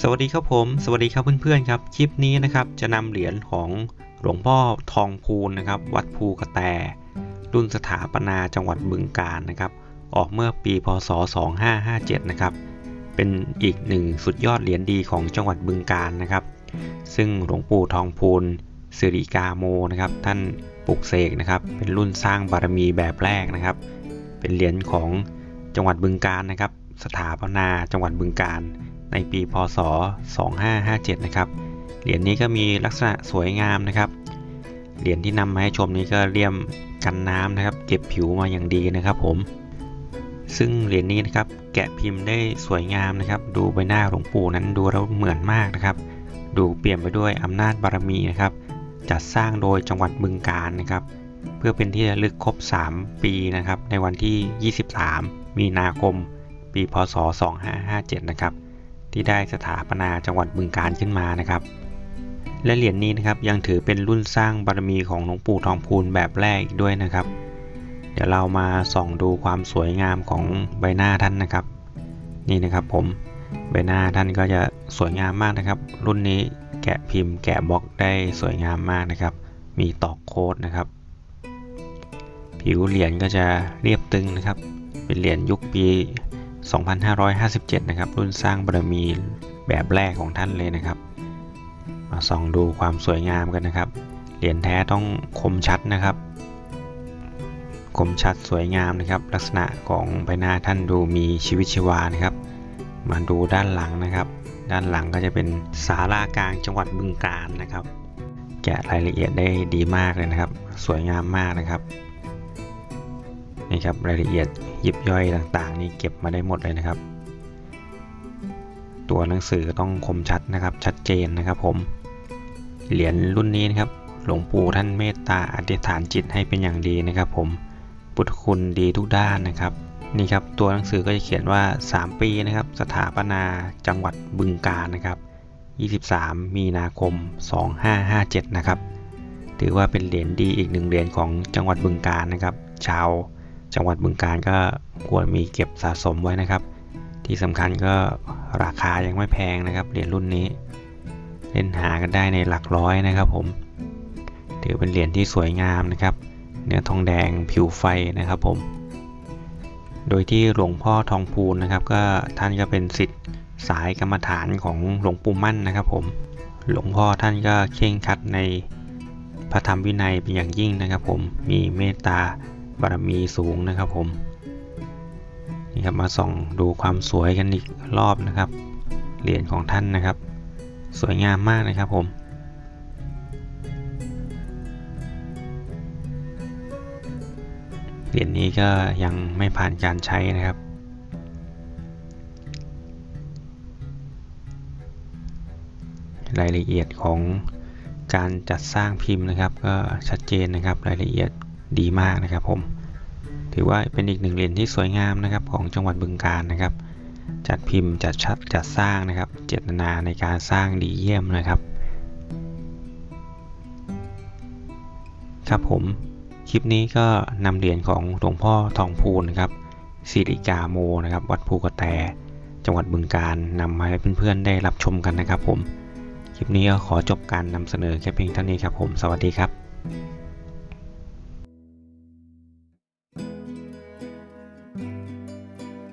สวัสดีครับผม สวัสดีครับเพื่อนๆครับ คลิปนี้นะครับจะนำเหรียญของหลวงพ่อทองพูนนะครับ วัดภูกระแต รุ่นสถาปนาจังหวัดบึงกาฬนะครับ ออกเมื่อปีพศ 2557 นะครับ เป็นอีกหนึ่งสุดยอดเหรียญดีของจังหวัดบึงกาฬนะครับ ซึ่งหลวงปู่ทองพูนสิริกาโมนะครับ ท่านปลุกเสกนะครับ เป็นรุ่นสร้างบารมีแบบแรกนะครับ เป็นเหรียญของจังหวัดบึงกาฬนะครับ สถาปนาจังหวัดบึงกาฬ ในปีพศ 2557 นะครับ เหรียญนี้ก็มีลักษณะสวยงามนะครับ เหรียญที่นำมาให้ชมนี้ก็เลี่ยมกันน้ำนะครับ เก็บผิวมาอย่างดีนะครับผม ซึ่งเหรียญนี้นะครับแกะพิมพ์ได้สวยงามนะครับ ดูใบหน้าหลวงปู่นั้นดูแล้วเหมือนมากนะครับ ดูเปลี่ยนไปด้วยอำนาจบารมีนะครับ จัดสร้างโดยจังหวัดบึงกาฬนะครับ เพื่อเป็นที่ระลึกครบ 3 ปีนะครับ ในวันที่ 23 มีนาคมปีพศ 2557 นะครับ ที่ได้สถาปนาจังหวัดบึงกาฬขึ้นมานะครับ และเหรียญนี้นะครับยังถือเป็นรุ่นสร้างบารมีของหลวงปู่ทองพูนแบบแรกอีกด้วยนะครับ เดี๋ยวเรามาส่องดูความสวยงามของใบหน้าท่านนะครับ นี่นะครับผมใบหน้าท่านก็จะสวยงามมากนะครับ รุ่นนี้แกะพิมพ์แกะบล็อกได้สวยงามมากนะครับ มีตอกโค้ดนะครับ ผิวเหรียญก็จะเรียบตึงนะครับ เป็นเหรียญยุคปี 2557 นะครับ รุ่นสร้างบารมีแบบแรกของท่านเลยนะครับ มาส่องดูความสวยงามกันนะครับ เหรียญแท้ต้องคมชัดนะครับ คมชัดสวยงามนะครับ ลักษณะของใบหน้าท่านดูมีชีวิตชีวานะครับ มาดูด้านหลังนะครับ ด้านหลังก็จะเป็นศาลากลางจังหวัดบึงกาฬนะครับ แกะรายละเอียดได้ดีมากเลยนะครับ สวยงามมากนะครับ นี่ครับรายละเอียด ยิบย่อยต่างๆ นี่เก็บมาได้หมดเลยนะครับ ตัวหนังสือต้องคมชัดนะครับ ชัดเจนนะครับผม เหรียญรุ่นนี้นะครับ หลวงปู่ท่านเมตตาอธิษฐานจิตให้เป็นอย่างดีนะครับ ผมพุทธคุณดีทุกด้านนะครับ นี่ครับตัวหนังสือก็จะเขียนว่า 3 ปีนะครับ สถาปนาจังหวัดบึงกาฬนะครับ23 มีนาคม 2557 นะครับ ถือว่าเป็นเหรียญดีอีกหนึ่งเหรียญของจังหวัดบึงกาฬนะครับ ชาว จังหวัดบึงกาฬก็ควรมีเก็บสะสมไว้นะครับ ที่สำคัญก็ราคายังไม่แพงนะครับเหรียญรุ่นนี้ เล่นหากันได้ในหลักร้อยนะครับ ผม ถือเป็นเหรียญที่สวยงามนะครับ เนื้อทองแดงผิวไฟนะครับผม โดยที่หลวงพ่อทองพูนนะครับ ก็ท่านก็เป็นสิทธิ์สายกรรมฐานของหลวงปู่มั่นนะครับ ผม หลวงพ่อท่านก็เข่งครัดในพระธรรมวินัยเป็นอย่างยิ่งนะครับ ผมมีเมตตา บารมีสูงนะครับผมนี่ครับมาส่องดูความสวยกันอีกรอบนะครับเหรียญของท่านนะครับ สวยงามมากนะครับผมเหรียญนี้ก็ยังไม่ผ่านการใช้นะครับ รายละเอียดของการจัดสร้างพิมพ์นะครับ ก็ชัดเจนนะครับรายละเอียด ดีมากนะครับ ผม ถือว่าเป็นอีกหนึ่งเหรียญที่สวยงามนะครับของจังหวัดบึงกาฬนะครับ จัดพิมพ์จัดชัดจัดสร้างนะครับ เจตนาในการสร้างดีเยี่ยมนะครับ ครับผมคลิปนี้ก็นำเหรียญของหลวงพ่อทองพูนนะครับสิริกาโมนะครับ วัดภูกระแต จังหวัดบึงกาฬนำมาให้เพื่อนๆได้รับชมกันนะครับผม คลิปนี้ก็ขอจบการนำเสนอแค่เพียงเท่านี้ครับผม สวัสดีครับ